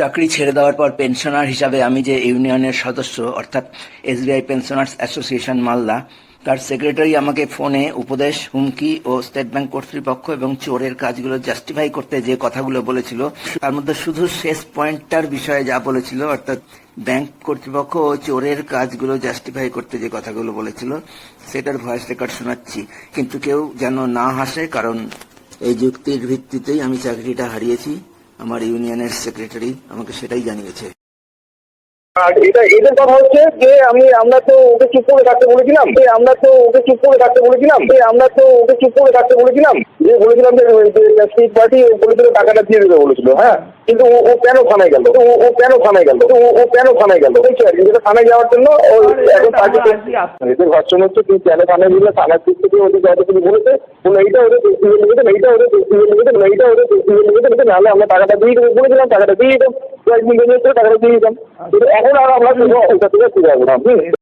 চাকরি ছেড়ে দেওয়ার পর পেনশনার হিসাবে আমি যে ইউনিয়নের সদস্য, অর্থাৎ এসবিআই পেনশনার্স অ্যাসোসিয়েশন মালদা, তার সেক্রেটারি আমাকে ফোনে উপদেশ, হুমকি ও স্টেট ব্যাংক কর্তৃপক্ষ এবং চোরের কাজগুলো জাস্টিফাই করতে যে কথাগুলো বলেছিল, তার মধ্যে শুধু শেষ পয়েন্টটার বিষয়ে যা বলেছিল, অর্থাৎ ব্যাংক কর্তৃপক্ষ ও চোরের কাজগুলো জাস্টিফাই করতে যে কথাগুলো বলেছিল, সেটার ভয়েস রেকর্ড শোনাচ্ছি। কিন্তু কেউ যেন না হাসে, কারণ এই যুক্তির ভিত্তিতেই আমি চাকরিটা হারিয়েছি। আমার ইউনিয়নের সেক্রেটারি আমাকে সেটাই জানিয়েছে। আর এটা এদের কথা হচ্ছে যে আমি, আমরা তো ওকে চুপ করে থাকতে বলেছিলাম। যে আমরা তো ওকে চুপ করে থাকতে বলেছিলাম। যে আমরা তো ওকে চুপ করে থাকতে বলেছিলাম। যে বলেছিলাম যে স্টেট পার্টি বলেছিল টাকাটা দিয়ে দেবে বলেছিল হ্যাঁ? কিন্তু ও কেন থানায় গেল? ও কেন থানায় গেল? ও কেন থানায় গেল? বলছি আর কি যেটা থানায় যাওয়ার জন্য ও এখন পার্টিতে এদের ভার্সন হচ্ছে তুই কেন থানায় দিলে থানার দিক থেকে ওদের যত কিছু বলেছে, বলে এইটা ওদের ব্যক্তিগত লিখেছেন এইটা ওদের ব্যক্তিগত লিখেছেন এইটা ওদের ব্যক্তিগত লিখেছেন নাহলে আমরা টাকাটা দিয়ে দেবো, বলেছিলাম, টাকাটা দিয়ে দিতাম কয়েক মিলিয়ন টাকাটা দিয়ে দিতাম। কিন্তু এখন আর আমরা কোনো অবস্থা